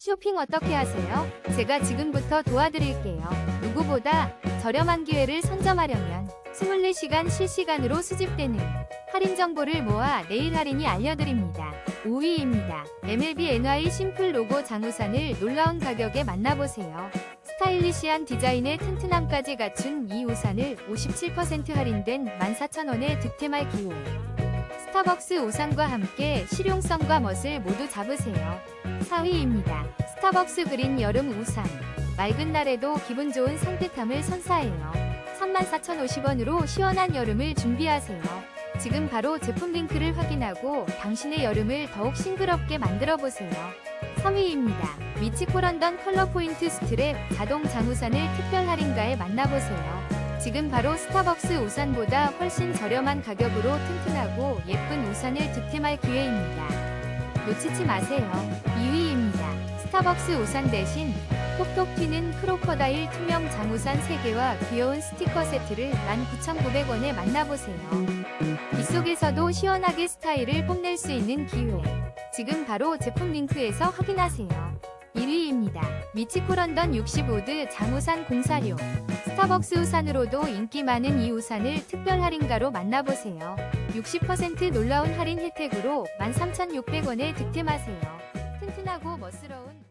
쇼핑 어떻게 하세요? 제가 지금부터 도와드릴게요. 누구보다 저렴한 기회를 선점하려면 24시간 실시간으로 수집되는 할인 정보를 모아 내일 할인이 알려드립니다. 5위입니다. MLB NY 심플 로고 장우산을 놀라운 가격에 만나보세요. 스타일리시한 디자인의 튼튼함까지 갖춘 이 우산을 57% 할인된 14,000원에 득템할 기회. 스타벅스 우산과 함께 실용성과 멋을 모두 잡으세요. 4위입니다. 스타벅스 그린 여름 우산. 맑은 날에도 기분 좋은 산뜻함을 선사해요. 34,050원으로 시원한 여름을 준비하세요. 지금 바로 제품 링크를 확인하고 당신의 여름을 더욱 싱그럽게 만들어 보세요. 3위입니다. 미치코 런던 컬러 포인트 스트랩 자동 장우산을 특별 할인가에 만나보세요. 지금 바로 스타벅스 우산보다 훨씬 저렴한 가격으로 튼튼하고 예쁜 우산을 득템할 기회입니다. 놓치지 마세요. 2위입니다. 스타벅스 우산 대신 톡톡 튀는 크로커다일 투명 장우산 3개와 귀여운 스티커 세트를 19,900원에 만나보세요. 빗속에서도 시원하게 스타일을 뽐낼 수 있는 기회. 지금 바로 제품 링크에서 확인하세요. 1위입니다. 미치코 런던 65드 장우산 공사료. 스타벅스 우산으로도 인기 많은 이 우산을 특별 할인가로 만나보세요. 60% 놀라운 할인 혜택으로 13,600원에 득템하세요. 튼튼하고 멋스러운